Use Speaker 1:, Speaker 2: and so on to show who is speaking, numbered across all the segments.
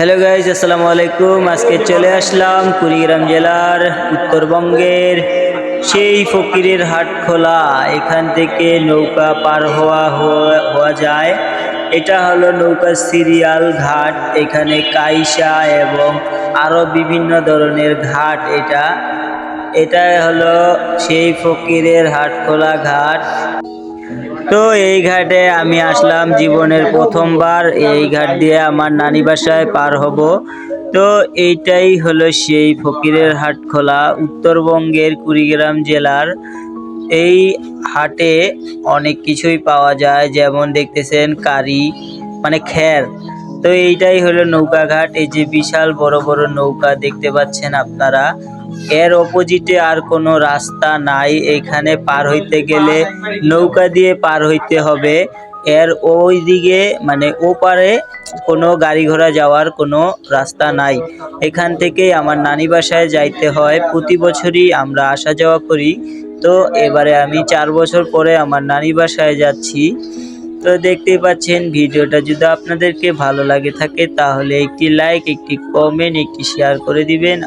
Speaker 1: Hello guys আসসালামু আলাইকুম আজকে চলে আসলাম কুড়িগ্রাম জেলার উত্তরবঙ্গের সেই ফকিরের হাট খোলা। এখান থেকে নৌকা পার হওয়া হওয়া- যায়। এটা হলো নৌকা সিরিয়াল ঘাট। এখানে কাইসা এবং আরও বিভিন্ন ধরনের ঘাট এটা। এটা হলো সেই ফকিরের হাট খোলা ঘাট। তো এই ঘাটে আমি আসলাম জীবনের প্রথমবার। এই ঘাট দিয়ে আমার নানি বাসায় পার হব। তো এইটাই হলো সেই ফকিরের হাট খোলা উত্তরবঙ্গের কুড়িগ্রাম জেলার। এই হাটে অনেক কিছুই পাওয়া যায়, যেমন দেখতেছেন কারি মানে খ্যার তো এইটাই হলো নৌকা ঘাট এই যে বিশাল বড় বড় নৌকা দেখতে পাচ্ছেন আপনারা। এর অপোজিটে আর কোনো রাস্তা নাই। এখানে পার হইতে গেলে নৌকা দিয়ে পার হইতে হবে। এর ওই দিকে মানে ওপারে কোনো গাড়ি ঘোড়া যাওয়ার কোনো রাস্তা নাই। এখান থেকেই আমার নানি বাসায় যাইতে হয়। প্রতি বছরই আমরা আসা যাওয়া করি। তো এবারে আমি চার বছর পরে আমার নানি বাসায় যাচ্ছি। তো দেখতেই পাচ্ছেন, ভিডিওটা যদি আপনাদেরকে ভালো লাগে থাকে, তাহলে একটি লাইক একটি কমেন্ট একটি শেয়ার করে দিবেন।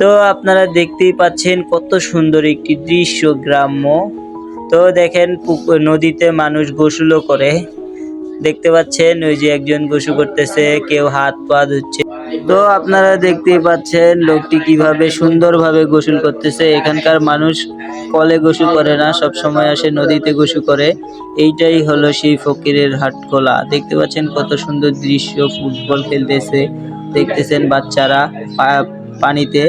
Speaker 1: তো আপনারা দেখতেই পাচ্ছেন কত সুন্দর একটি দৃশ্য গ্রাম্য। তো দেখেন নদীতে মানুষ গোসলও করে। দেখতে পাচ্ছেন ওই যে একজন গোসল করতেছে, কেউ হাত পা ধুচ্ছে। তো আপনারা দেখতেই পাচ্ছেন লোকটি কীভাবে সুন্দরভাবে গোসল করতেছে। এখানকার মানুষ কলে গোসল করে না সব সময় আসে নদীতে গোসল করে। এইটাই হলো সেই ফকিরের হাটখোলা। দেখতে পাচ্ছেন কত সুন্দর দৃশ্য, ফুটবল খেলতেছে, দেখতেছেন বাচ্চারা পানিতে।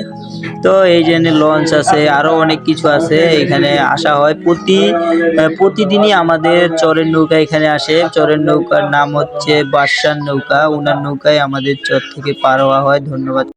Speaker 1: তো এই জন্য লঞ্চ আছে আরও অনেক কিছু আছে, এখানে আসা হয়। প্রতি প্রতিদিনই আমাদের চরের নৌকা এখানে আসে। চরের নৌকার নাম হচ্ছে বাদশার নৌকা। ওনার নৌকায় আমাদের চর থেকে পার হওয়া হয়। ধন্যবাদ।